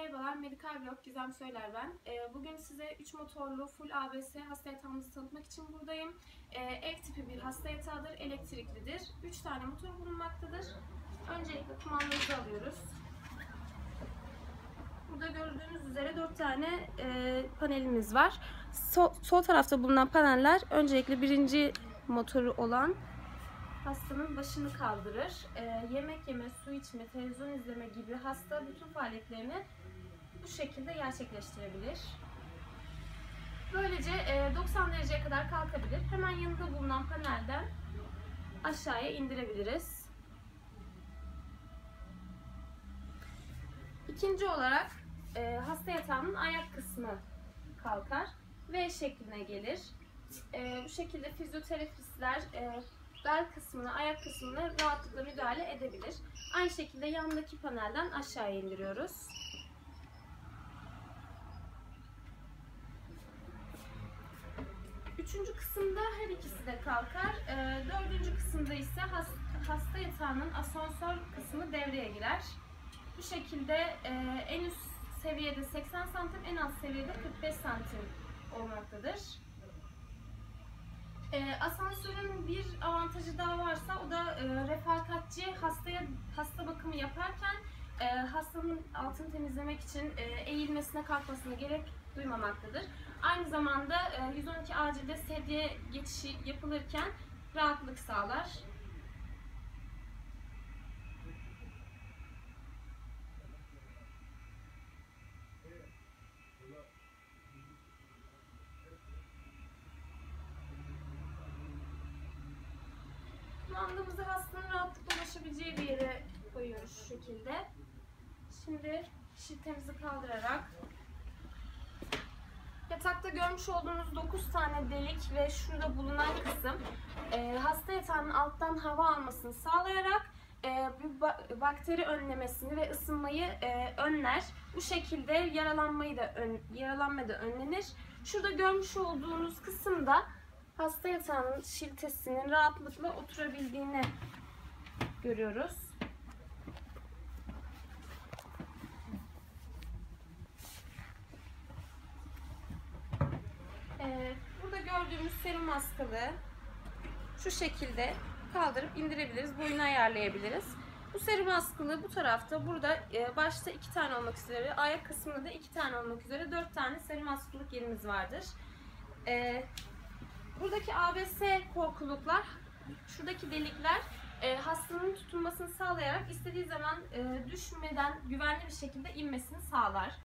Merhabalar, Medikal Blog Gizem Söyler ben. Ee, Bugün size 3 motorlu full ABS hasta yatağımızı tanıtmak için buradayım. Ee, Ev tipi bir hasta yatağıdır, elektriklidir. 3 tane motor bulunmaktadır. Öncelikle kumandamızı alıyoruz. Burada gördüğünüz üzere 4 tane e, panelimiz var. Sol, sol tarafta bulunan paneller öncelikle birinci motoru olan hastanın başını kaldırır. Ee, yemek yeme, su içme, televizyon izleme gibi hasta bütün faaliyetlerini bu şekilde gerçekleştirebilir. Böylece e, 90 dereceye kadar kalkabilir. Hemen yanında bulunan panelden aşağıya indirebiliriz. İkinci olarak e, hasta yatağının ayak kısmı kalkar. V şekline gelir. E, bu şekilde fizyoterapistler e, bel kısmına, ayak kısmına rahatlıkla müdahale edebilir. Aynı şekilde yandaki panelden aşağıya indiriyoruz. Üçüncü kısımda her ikisi de kalkar. Ee, dördüncü kısımda ise has- hasta yatağının asansör kısmı devreye girer. Bu şekilde e, en üst seviyede 80 santim, en alt seviyede 45 santim olmaktadır. E, asansörün bir avantajı daha varsa o da e, refakatçi hastaya hasta bakımı yaparken e, hastanın altını temizlemek için e, eğilmesine kalkmasına gerek duymamaktadır. Aynı zamanda e, 112 acilde sedye geçişi yapılırken rahatlık sağlar. Kumandamızı hastanın rahatlıkla ulaşabileceği bir yere koyuyoruz şu şekilde. Şimdi şiltemizi kaldırarak yatakta görmüş olduğunuz 9 tane delik ve şurada bulunan kısım e, hasta yatağının alttan hava almasını sağlayarak e, bir ba- bakteri önlemesini ve ısınmayı e, önler. Bu şekilde yaralanmayı da ön, yaralanma da önlenir. Şurada görmüş olduğunuz kısımda hasta yatağının şiltesinin rahatlıkla oturabildiğini görüyoruz. Ee, burada gördüğümüz serum askılı şu şekilde kaldırıp indirebiliriz. Boyunu ayarlayabiliriz. Bu serum askılı bu tarafta burada e, başta iki tane olmak üzere ayak kısmında da iki tane olmak üzere dört tane serum askılık yerimiz vardır. Ee, buradaki ABS korkuluklar şuradaki delikler e, hastanın tutunmasını sağlayarak istediği zaman e, düşmeden güvenli bir şekilde inmesini sağlar.